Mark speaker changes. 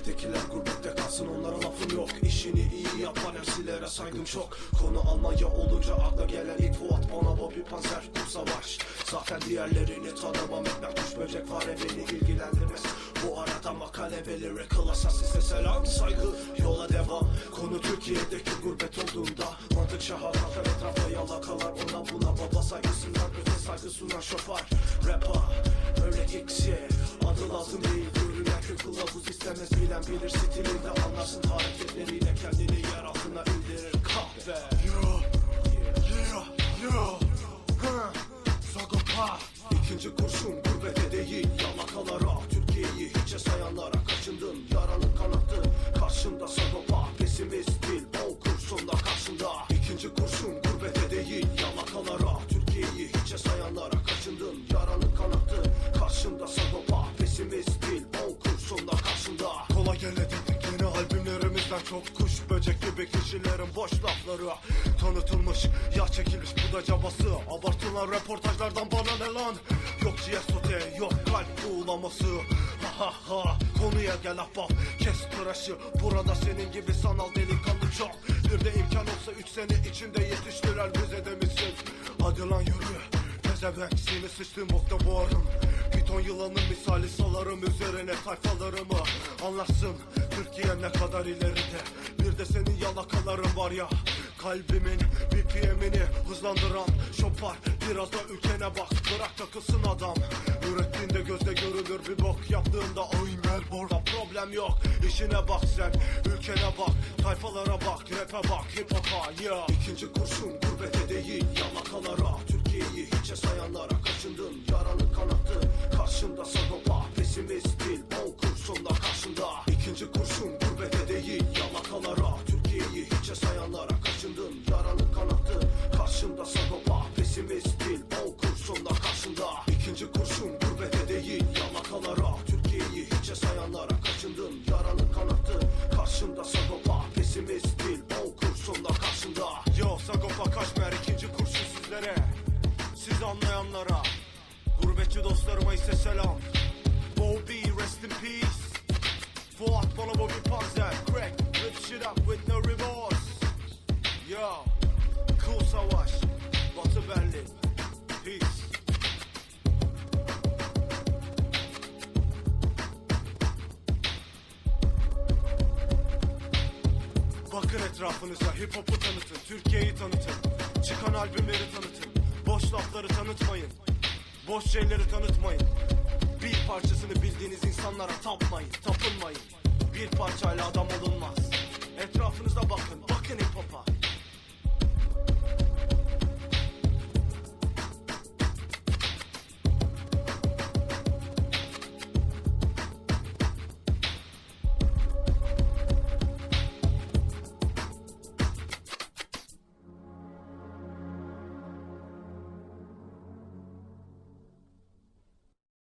Speaker 1: Bizdekiler gurbette kalsın onlara lafım yok. İşini iyi yapan MC'lere saygım çok. Konu Almanya olunca akla gelen ilk Fuat Bana Bobby Panzer Kum Savaş. Zaten diğerlerini tanımam etmem. Kuş böcek fare beni ilgilendirmez. Bu arada makale ve lyric klasa size selam saygı Yola devam. Konu Türkiye'deki gurbet olduğunda Mantık şaha etrafa yalakalar Ona buna baba saygısından öte saygı sunan şoför Rapper öyle Y. Adı lazım değil kök kılavuz istemez bilen bilir Stilinde anlarsın hareketleriyle kendini yer altına indirir. Kahve. Yeah, yeah, yeah Huh, Sagopa İkinci kurşun gurbete değil yalakalara Gele dedik yeni albümlerimizden çok kuş böcek gibi kişilerin boş lafları. Tanıtılmış ya çekilmiş bu da cabası. Abartılan reportajlardan bana ne lan? Yok sote yok kalp buğulaması Ha ha ha. Konuya gel ahbap kes tıraşı. Burada senin gibi sanal delikanlı çok. Bir de imkan olsa 3 sene içinde yetiştirer bize de misin Hadi lan yürü Pezevenk seni sıçtığım bokta boğarım Piton yılanın misali salarım üzerine sayfalarımı Anlarsın Türkiye ne kadar ileride. Bir de senin yalakaların var ya. Kalbimin BPM'ini hızlandıran Şopar. Biraz da ülkene bak Bırak takılsın adam. Ürettiğinde gözde görülür bir bok Yaptığında aynen burada problem yok. İşine bak sen ülkene bak Tayfalara bak rap'e bak hip hop'a yeah. İkinci kurşun gurbete değil yalakalara Yo Cool Savaş Batı Berlin Peace. Bakın etrafınıza hip hop'u tanıtın Türkiye'yi tanıtın Çıkan albümleri tanıtın. Boş lafları tanıtmayın Boş şeyleri tanıtmayın. Bir parçasını bildiğiniz insanlara tapmayın Tapınmayın. Bir parçayla adam bakın